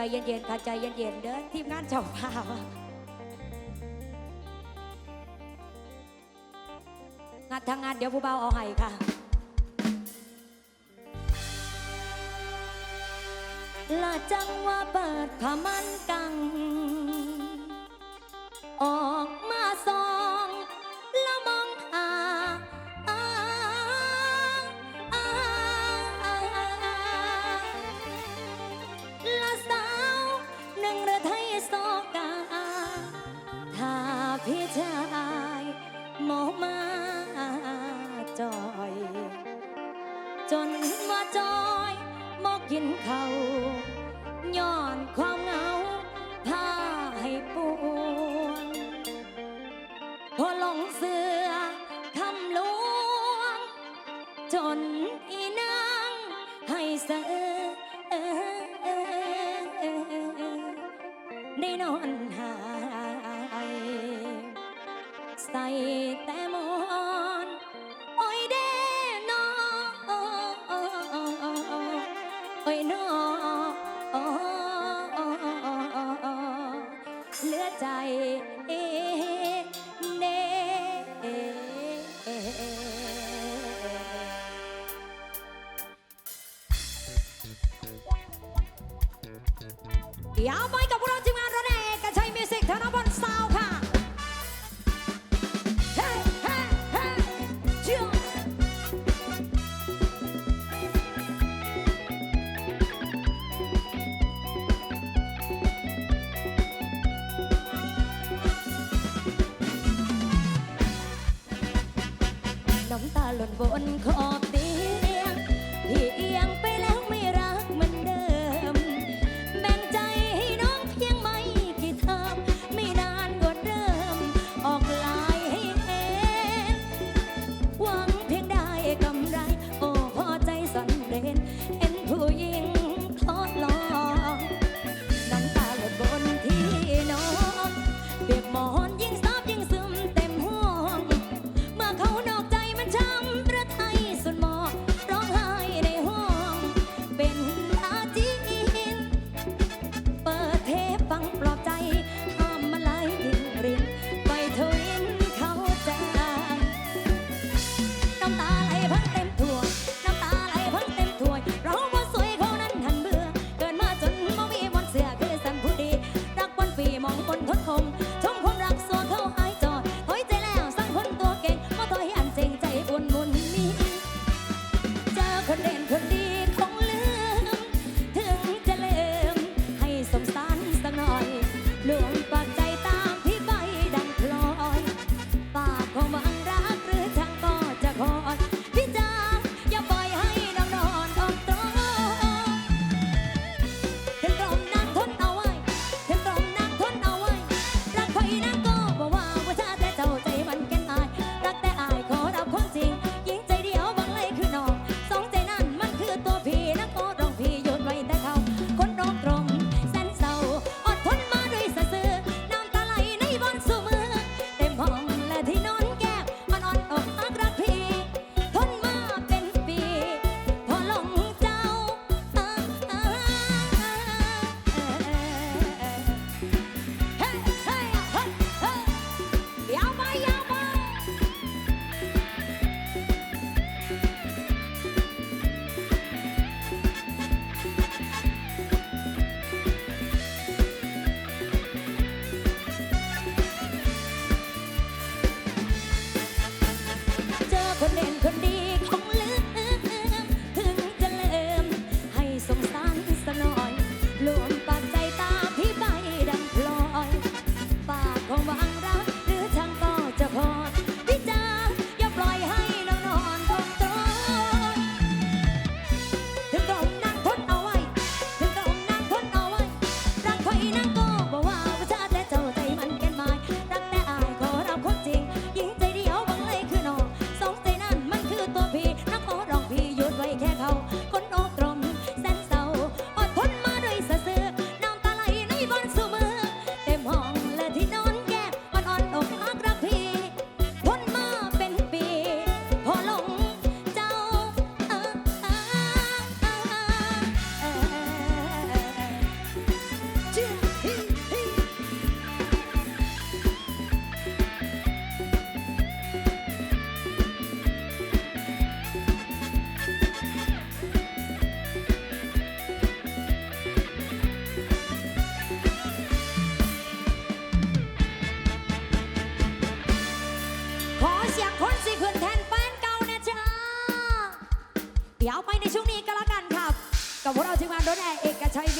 ใจเย็นๆค่ะใจเย็นๆเด้อทีมงานเจ้าภาพงานทางงานเดี๋ยวผู้เบาเอาให้ค่ะละจังว่าเปิดผามันกัง จนมาจอยมอกยินเขาย้อนความ ใจเน่ยาบ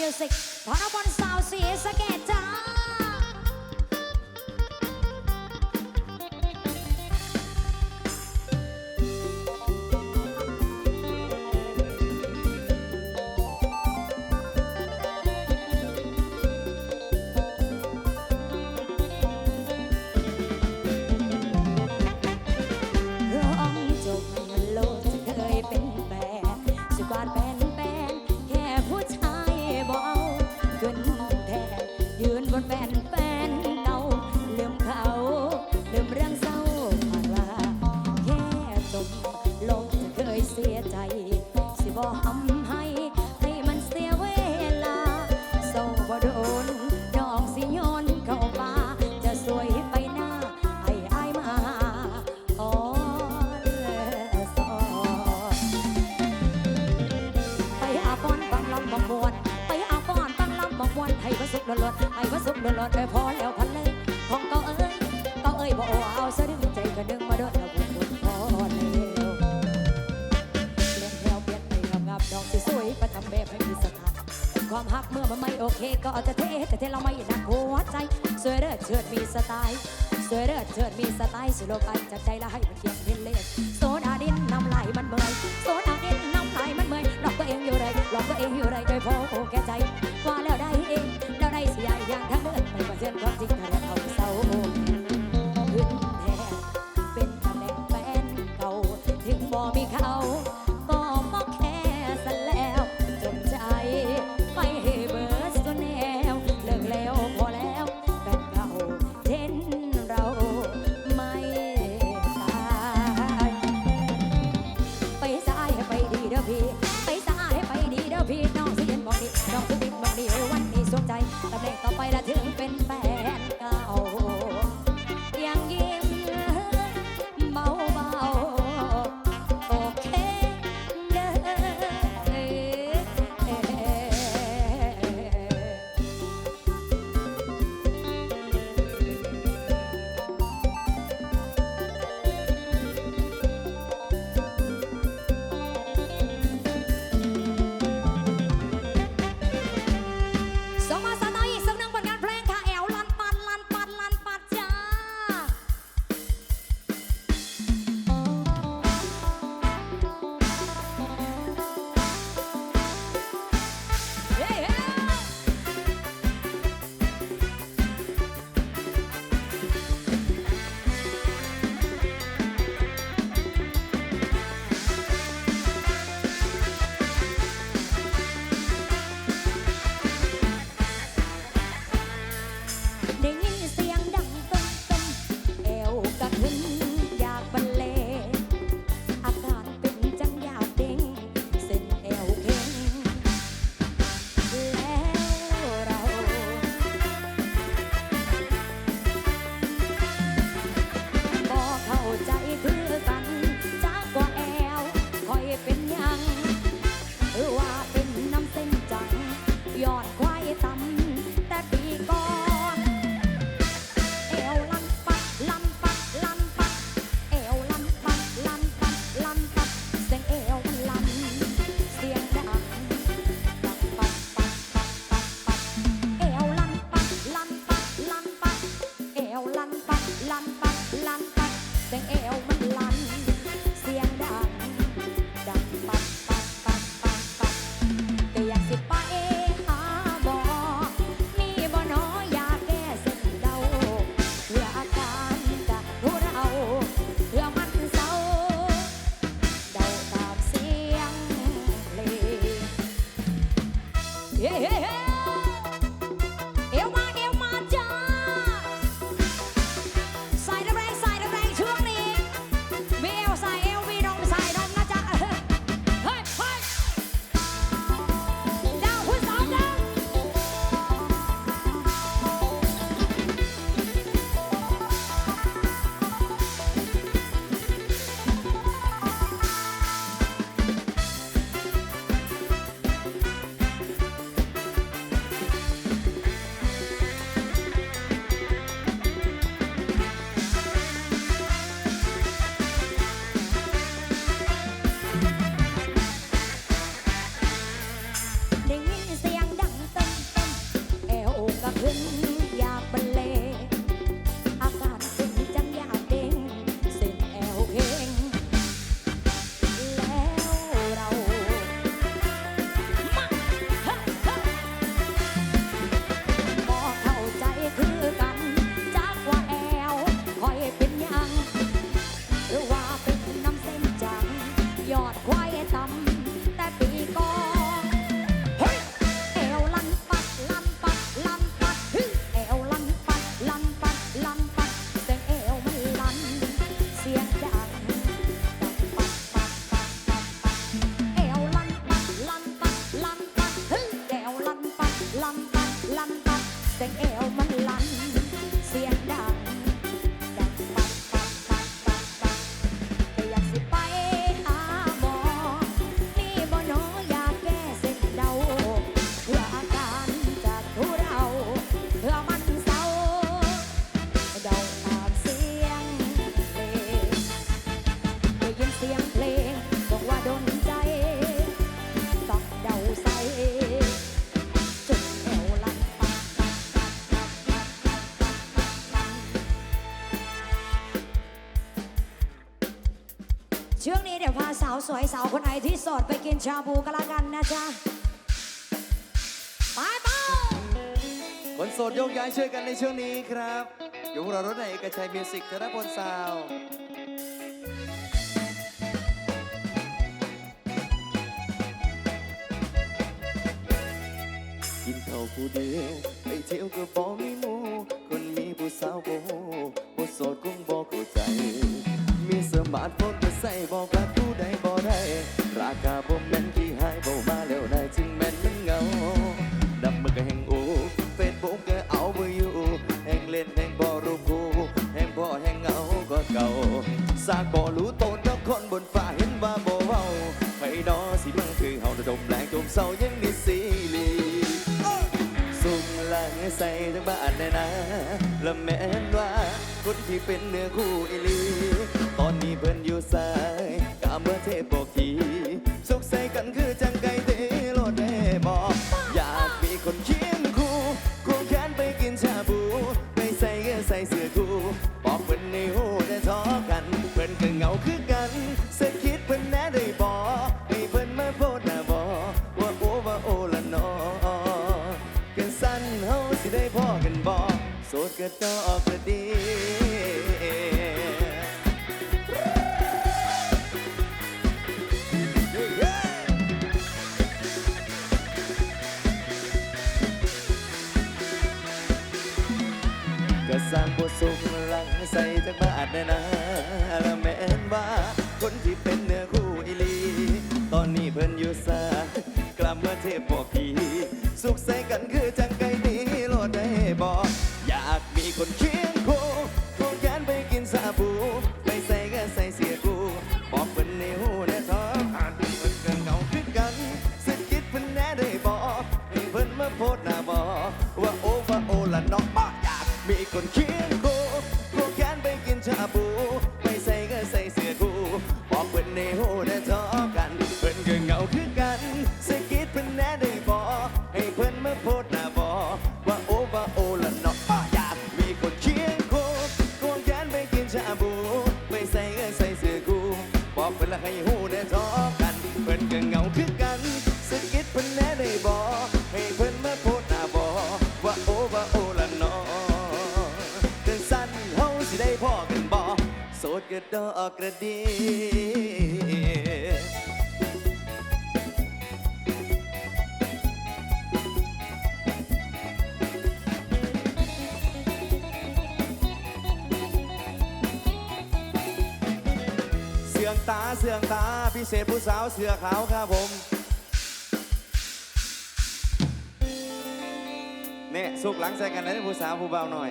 music. One upon South Sea is a ghetto. ก็เอาแต่เทแต่เทเราไม่หนักหัวใจสวยเลิศเชิดมีสไตล์สวยเลิศเชิดมีสไตล์สิโลกันจักใจละให้มันเพียงเล่น yeah. ช่วงนี้เดี๋ยวพาสาวสวยสาวคนไหนที่โสดไปกินชาบูกันละกันนะจ๊ะไปเป้าคนโสดโยกย้ายช่วยกันในช่วงนี้ครับอยู่พวกเรารถในเอกชัยมิวสิกธนพลซาวด์กินข้าวผู้เดียวไปเที่ยวก็บ่มีหมูคนมีผู้สาวโบาร์ทโฟนก็ใส่บอกกับผู้ใดบ่ได้ ราคาบ่แม่นที่หายบ่มาแล้วได้จึงแม่นมันเงาดับมือก็แห่งโอเฟซบุ๊กก็เอาไปอยู่แห่งเล่นแห่งบ่รู้คู่แห่งบ่อแห่งเงาก็เก่าสากบ่รู้ตนทั้งคนบนฟ้าเห็นว่าบ่เว้าไปนอสิมันคือเฮาระดมแรงจมเศร้ายังมีสีลีสุ่มหลังใส่ทั้งบ้านเลยนะและแม้นว่าคนที่เป็นเนื้อคู่อีลี ตอนนี้เพิ่นอยู่สายกามเมื่อเทพบอกทีสุขใส่กันคือจังไก่เตโลดได้บอกอยากมีคนเคียงคู่คู่แขนไปกินชาบู ไปใส่ก็ใส่เสื้อคู่บอกเพิ่นในหูได้ทอกันเพิ่นก็เหงาคือกันสักคิดเพิ่นแน่ได้บอกให้เพิ่นมาโพดหน้าบอกว่าโอว่าโอละนอกันสั้นเฮาสิได้พอกันบอกโสดก็ดอกก็ดี สุขหลังใส่จากบ้านแน่นะและแม่นว่า คนที่เป็นเนื้อคู่อีลี ตอนนี้เพิ่นอยู่สากลับเมาเทพบอกพีสุขใส่กันคือจังไก่ดีโลดได้บอกอยากมีคนเคียงคู่คู่แขนไปกินซาบูไปใส่ก็ใส่เสียกูบอกเพิ่นในหูแน่ท้องอ่านเพิ่นก็เหงาคือกันสะกิดเพิ่นแน่ได้บอกให้เพิ่นมาโพดหน้าบอกว่าโอว่าโอละน้องบ่อยากมีคนเคียง ตาเสืองตาพิเศษผู้สาวเสือขาวครับผมเนี่ยสุกหลังใส่กันนะผู้สาวผู้เบาหน่อย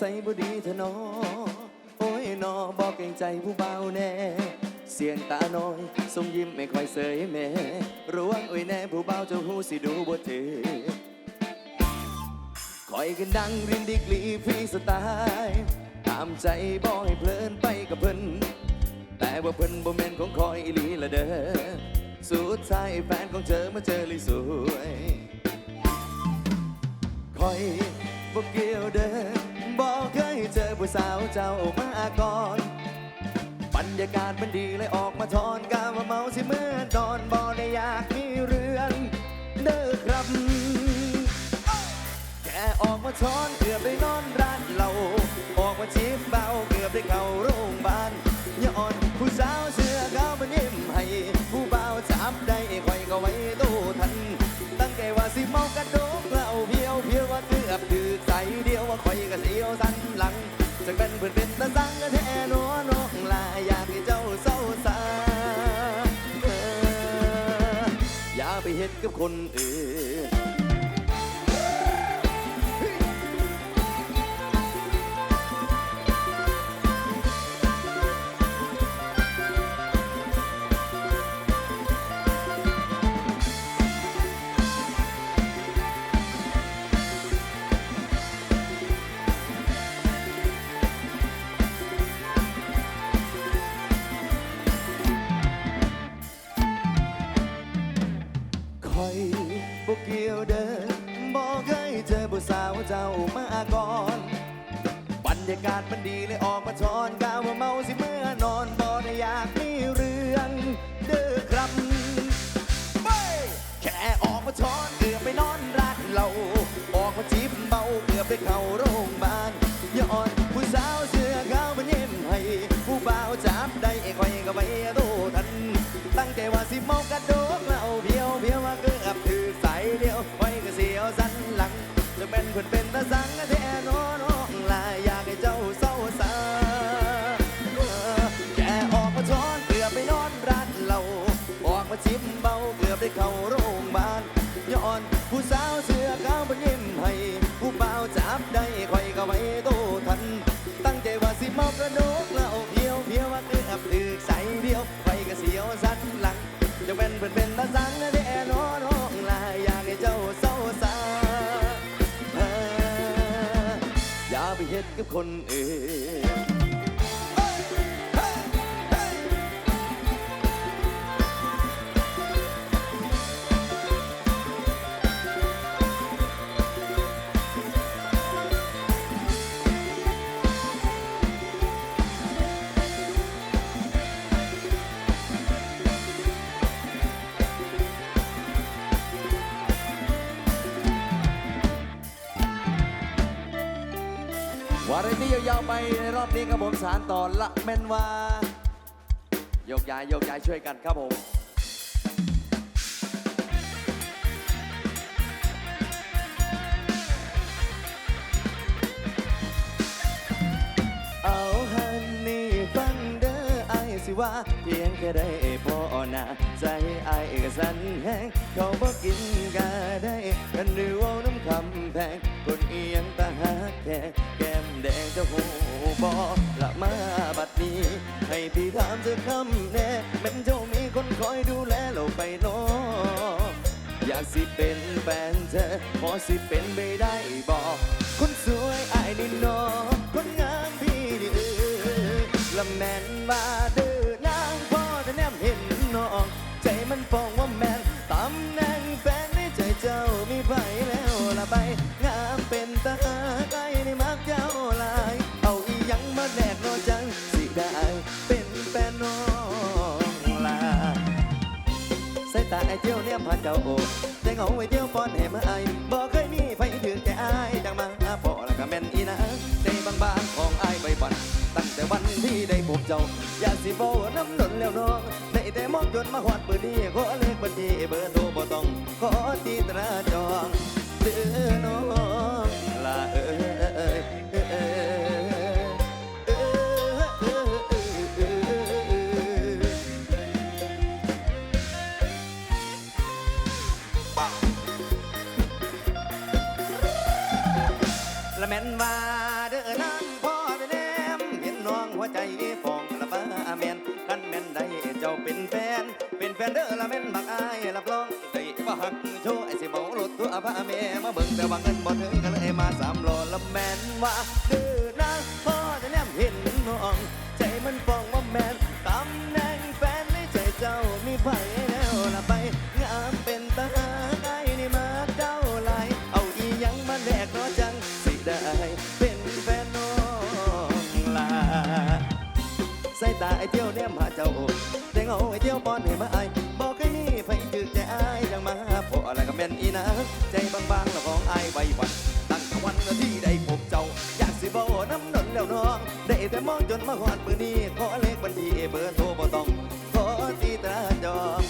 สร้างนิสัยบ่ดีเถอนอโอ้ยนอบอกเกรงใจผู้เบาแน่ เสียงตาน้อยทรงยิ้มไม่ค่อยเสยแม่ระวังเอ้ยแน่ผู้เบาเจ้าหูสิดูบ่ถือคอยกันดังรินดิกลีฟรีสไตล์ตามใจบอกให้เพลินไปกับเพิ่นแต่ว่าเพิ่นบ่แม่นของคอยอีหลีละเด้อสุดท้ายแฟนของเธอมาเจอเลยสวยคอยบอกเกี่ยวเดินบอ เคยเจอผู้สาวเจ้ามาก่อนบรรยากาศมันดีเลยออกมาทอนกามาเมาสิเมื่อดอนบอได้อยากมีเรือนเด้อครับแค่ออกมาทอนเกือบได้นอนร้านเราออกมาชิมเบาเกือบได้เข้าโรงพยาบาลย้อนผู้สาวเสื้อขาวมันยิ้มให้ผู้เบาจับได้คอยก็ไว้ตู้ทั จากเป็นเพื่อนเป็นตาสังแท้หนัวน้องลาอยากให้เจ้าเศร้าสาเอออย่าไปเฮ็ดกับคนอื่น งใคนอื่น ยาวๆไปในรอบนี้ครับผมสารต่อละแม่นว่า โยกย้ายโยกย้ายช่วยกันครับผมเอาฮันนี่ฟังเด้อไอสิว่าเพียงแค่ได้พอห น้าใจไอายกสั่นแห้งเขาบอกกินก็ได้กันดูเอาน้ำคำแพงคนเอียงตาหักแค่แก้มแดงเจะหูบอละมาบัดนี้ ให้พี่ถามเธอคำแน่แมันเจ้ามีคนคอยดูแลเราไปเน้ออยากสิเป็นแฟนเธอพอสิเป็นไปได้บอกคนสวยอายนี่นอคนงามพี่นี่เออละแม่นว่าเด้อ ใจมันฟองว่าแมนตำแหน่งแฟนในใจเจ้ามีไปแล้วละไป งามเป็นตาไกลในมักเจ้าหลาย เอาอีหยังมาแลกนอจังสิได้เป็นแฟนน้องลาสายตาไอเที่ยวเนี่ยผ่านเจ้าโอบใจเหงาไอเที่ยวป้อนให้มาไอบอกเคยมีไฟถึงแต่อายดังมาพอล้วก็แม่นอีนะใจบางๆของไอายใบบันตั้งแต่วันที่ได้พบเจ้า อยาสิบอกน้ำนนแล้วน้อง แต่มองจนมาหอดปืนนี้ขอเลขบัญชีเบอร์โทรบ่ต้องขอตีตราจองเดือน้องลาเอ้ยเอ้ยเอ้ยเอ้ยเอ้ยเอ้ยเอ้ยละแม่นว่า เจ้าเป็นแฟน เป็นแฟนเด้อละแม่นบักอายรับรองได้บ่หักโชว์ไอ้สิเมารถตัวอาพ่อแม่มาเบิ่งแต่ว่าเงินบ่ถึงกันเลยมาสามโลละแม่นว่าดื้อนาพ่อจะแนมเห็นน้อง ที่ยวบอนให้มาไอายบอกให้มีไฟจึกใจอยยังมาพออะไรก็แม่นอีนะ ใจบางๆแล้วของไอ้ายใบหวัน ตั้งแต่วันที่ได้พบเจ้า อยากสิบอกน้ำนนแล้วน้อง ได้แต่มองจนมาหอดมือนี้ ขอเลขบัญชีเบอร์โทรบ่ต้อง ขอตีตราจอง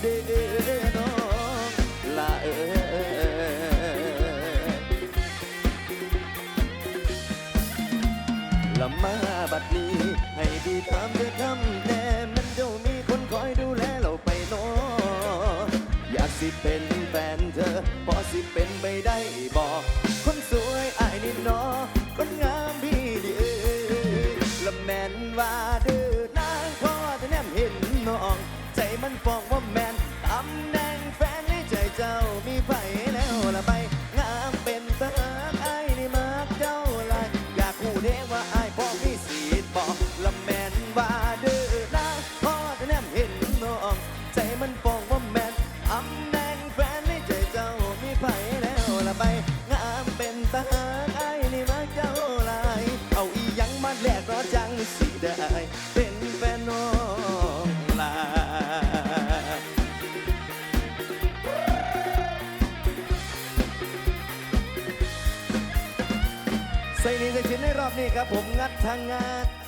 เด้อน้องลาเอ้ สิเป็นไปได้บอกคนสวยอายนี่นอคนงามพี่ดีเอ้ยละแมนว่าเดือนางพ่อจะแนมเห็นน้อง ใจมันฟองว่าแมนตำแหน่งแฟนในใจเจ้า ครับผมงัดทางงัด